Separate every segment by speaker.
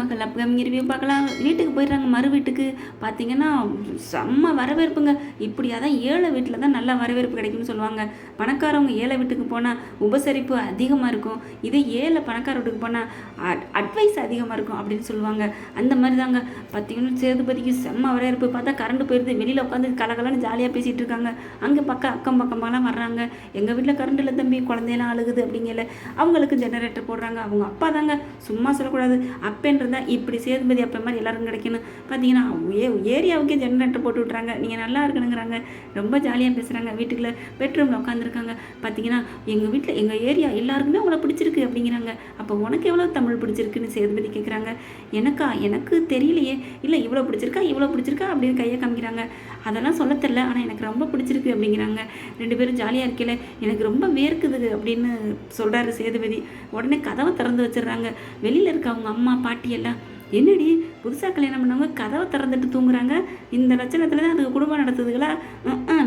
Speaker 1: மகள் upcoming review பார்க்கலாம். வீட்டுக்கு போயிடுறாங்க. மறு வீட்டுக்கு பார்த்தீங்கன்னா செம்ம வரவேற்புங்க. இப்படியா தான் ஏழை வீட்டில் தான் நல்ல வரவேற்பு கிடைக்கும்னு சொல்லுவாங்க. பணக்காரவங்க ஏழை வீட்டுக்கு போனால் உபசரிப்பு அதிகமாக இருக்கும். இதே ஏழை பணக்கார வீட்டுக்கு போனால் அட்வைஸ் அதிகமாக இருக்கும் அப்படின்னு சொல்லுவாங்க. அந்த மாதிரி தாங்க பார்த்தீங்கன்னா சேதுபதிக்கு செம்ம வரவேற்பு. பார்த்தா கரண்ட் போயிடுது வெளியில் உட்காந்து கலகலன்னு ஜாலியாக பேசிகிட்டு இருக்காங்க. அங்கே பக்கம் அக்கம் பக்கமாகலாம் வர்றாங்க. எங்கள் வீட்டில் கரண்ட் இல்லை தம்பி குழந்தையெல்லாம் அழுகுது அப்படிங்கல. அவங்களுக்கு ஜெனரேட்டர் போடுறாங்க. அவங்க அப்பா தாங்க. சும்மா சொல்லக்கூடாது. அப்பேன்றதா இப்படி சேதுபதி அப்போ மாதிரி எல்லாரும் கிடைக்கணும். பார்த்தீங்கன்னா ஏ ஏரியாவுக்கே ஜெனரேட்டர் போட்டு விட்றாங்க நீங்கள் நல்லா இருக்கணுங்கிறாங்க. ரொம்ப ஜாலியாக பேசுகிறாங்க வீட்டுக்குள்ள பெட்ரூமில் உட்காந்துருக்காங்க பார்த்தீங்கன்னா எங்கள் வீட்டில் எங்கள் ஏரியா எல்லாருக்குமே உங்களை பிடிச்சிருக்கு அப்படிங்கிறாங்க. அப்போ உனக்கு எவ்வளோ தமிழ் பிடிச்சிருக்குன்னு சேதுபதி கேட்குறாங்க எனக்கா? எனக்கு தெரியலையே. இல்லை இவ்வளோ பிடிச்சிருக்கா? இவ்வளோ பிடிச்சிருக்கா? அப்படின்னு கையை காமிக்கிறாங்க அதெல்லாம் சொல்ல தெரில ஆனால் எனக்கு ரொம்ப பிடிச்சிருக்கு அப்படிங்கிறாங்க. ரெண்டு பேரும் ஜாலியாக இருக்கல எனக்கு ரொம்ப வேர்க்குது அப்படின்னு சொல்கிறாரு சேதுபதி. உடனே கதவை திறந்து வச்சிடுறாங்க. வெளியில் இருக்க அவங்க அம்மா பாட்டி எல்லாம் என்னடி புதுசாக கல்யாணம் பண்ணவங்க கதவை திறந்துட்டு தூங்குறாங்க? இந்த லட்சணத்தில் தான் அதுக்கு குடும்பம் நடத்துதுங்களா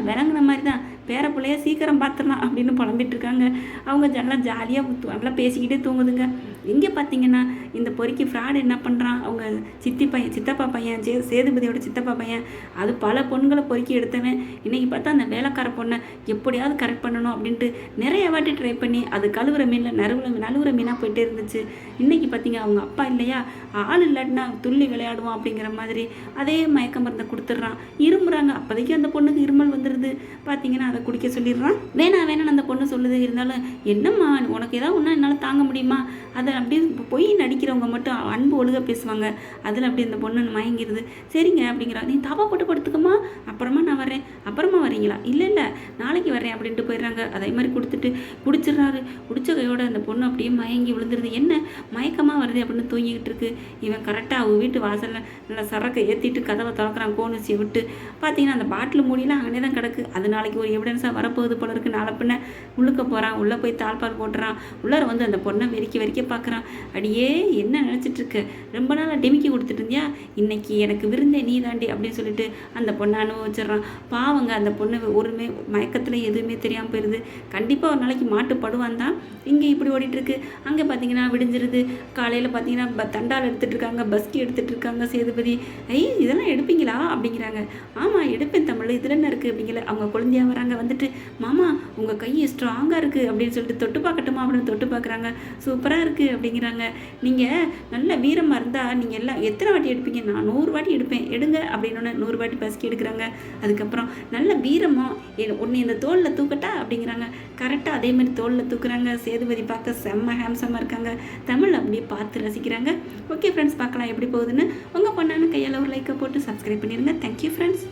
Speaker 1: விளங்குன மாதிரி தான் பேர பிள்ளைய சீக்கிரம் பார்த்துடலாம் அப்படின்னு புலம்பிட்டு இருக்காங்க. அவங்க நல்லா ஜாலியாக நல்லா பேசிக்கிட்டே தூங்குதுங்க. இங்கே பார்த்தீங்கன்னா இந்த பொறுக்கி ஃப்ராடு என்ன பண்ணுறான் அவங்க சித்தி பையன் சித்தப்பா பையன் சே சேதுபதியோட சித்தப்பா பையன் அது பல பொண்களை பொறுக்கி எடுத்தவன். இன்றைக்கி பார்த்தா அந்த வேலைக்கார பொண்ணை எப்படியாவது கரெக்ட் பண்ணணும் அப்படின்ட்டு நிறைய வாட்டி ட்ரை பண்ணி அது கழுவுற மீனில் நறுவுற நழுவுற மீனாக போயிட்டே இருந்துச்சு. இன்றைக்கி பார்த்தீங்க அவங்க அப்பா இல்லையா? ஆள் இல்லாட்டினா துள்ளி விளையாடுவோம் அப்படிங்கிற மாதிரி அதே மயக்க மருந்தை கொடுத்துட்றான். இருமுறாங்க. அப்போதைக்கு அந்த பொண்ணுக்கு இருமல் வந்துடுது பார்த்தீங்கன்னா அதை குடிக்க சொல்லிடுறான். வேணாம் வேணான்னு அந்த பொண்ணு சொல்லுது. இருந்தாலும் என்னம்மா உனக்கு ஏதாவது ஒன்றா என்னால் தாங்க முடியுமா? அதை அப்படியே பொய் நடிக்கிறவங்க மட்டும் அன்பு ஒழுக பேசுவாங்க. அதில் அப்படி அந்த பொண்ணு மயங்கிடுது சரிங்க அப்படிங்கிறா. நீ தவா போட்டு படுத்துக்கமா அப்புறமா நான் வரேன் அப்புறமா வரீங்களா? இல்லை இல்லை. நாளைக்கு வரேன் அப்படின்ட்டு போயிடுறாங்க. அதே மாதிரி கொடுத்துட்டு குடிச்சிடுறாரு. குடிச்ச கையோட அந்த பொண்ணு அப்படியே மயங்கி விழுந்துருது. என்ன? மயக்கமாக வருது அப்படின்னு தூங்கிக்கிட்டு இருக்கு. இவன் கரெக்டாக அவங்க வீட்டு வாசலில் நல்லா சரக்கை ஏற்றிட்டு கதவை திறக்கிறான். கோணிச்சியை விட்டு. பார்த்தீங்கன்னா அந்த பாட்டில் மூடியெல்லாம் அங்கே தான் கிடக்கு. அது நாளைக்கு ஒரு எவிடன்ஸாக வரப்போகுது போல இருக்கு. நாளை பின்ன உள்ளுக்க போகிறான் உள்ளே போய் தாழ்பால் போட்டுறான். உள்ளார வந்து அந்த பொண்ணை வெறிக்க வெறிக்க பார்க்குறான். அடியே என்ன நினச்சிட்டு இருக்க ரொம்ப நாளாக டிமிக்கி கொடுத்துட்டு இருந்தியா இன்னைக்கு எனக்கு விருந்தே நீ தாண்டி அப்படின்னு சொல்லிட்டு அந்த பொண்ணை அனுபவிச்சிடுறான். பாவங்க அந்த பொண்ணு ஒருமே மயக்கத்தில் எதுவுமே தெரியாமல் போயிடுது கண்டிப்பாக ஒரு நாளைக்கு மாட்டுப்படுவான் தான். இங்கே இப்படி ஓடிட்டுருக்கு அங்கே பார்த்தீங்கன்னா விடிஞ்சிருது. காலையில் பார்த்தீங்கன்னா ப- தண்டால் எடுத்துட்டு இருக்காங்க பஸ்கி எடுத்துகிட்டு இருக்காங்க சேதுபதி. ஐய் இதெல்லாம் எடுப்பீங்களா? அப்படிங்கிறாங்க. ஆமாம் எடுப்பேன் தமிழ் இதில் என்ன இருக்குது அப்படிங்கிற அவங்க குழந்தையாக வராங்க வந்துட்டு மாமா உங்கள் கை ஸ்ட்ராங்காக இருக்குது அப்படின்னு சொல்லிட்டு தொட்டு பார்க்கட்டுமா அப்படின்னு தொட்டு பார்க்குறாங்க. சூப்பராக இருக்குது அப்படிங்கிறாங்க. நீங்கள் நல்ல வீரமாக இருந்தால் நீங்கள் எல்லாம் எத்தனை வாட்டி எடுப்பீங்க? நான் நூறு வாட்டி எடுப்பேன். எடுங்க அப்படின்னு நூறு வாட்டி பசுக்கி எடுக்கிறாங்க. அதுக்கப்புறம் நல்ல வீரமாக உன்னை இந்த தோலில் தூக்கட்டா? அப்படிங்கிறாங்க. கரெக்டாக அதே மாதிரி தோலில் தூக்குறாங்க. சேதுபதி பார்க்க செம்ம ஹேம்சமாக இருக்காங்க. தமிழ் அப்படியே பார்த்து ரசிக்கிறாங்க. ஓகே ஃப்ரெண்ட்ஸ் பார்க்கலாம் எப்படி போகுதுன்னு. உங்கள் பொண்ணான கையால் ஒரு லைக்கை போட்டு சப்ஸ்கிரைப் பண்ணிடுங்க தேங்க்யூ ஃப்ரெண்ட்ஸ்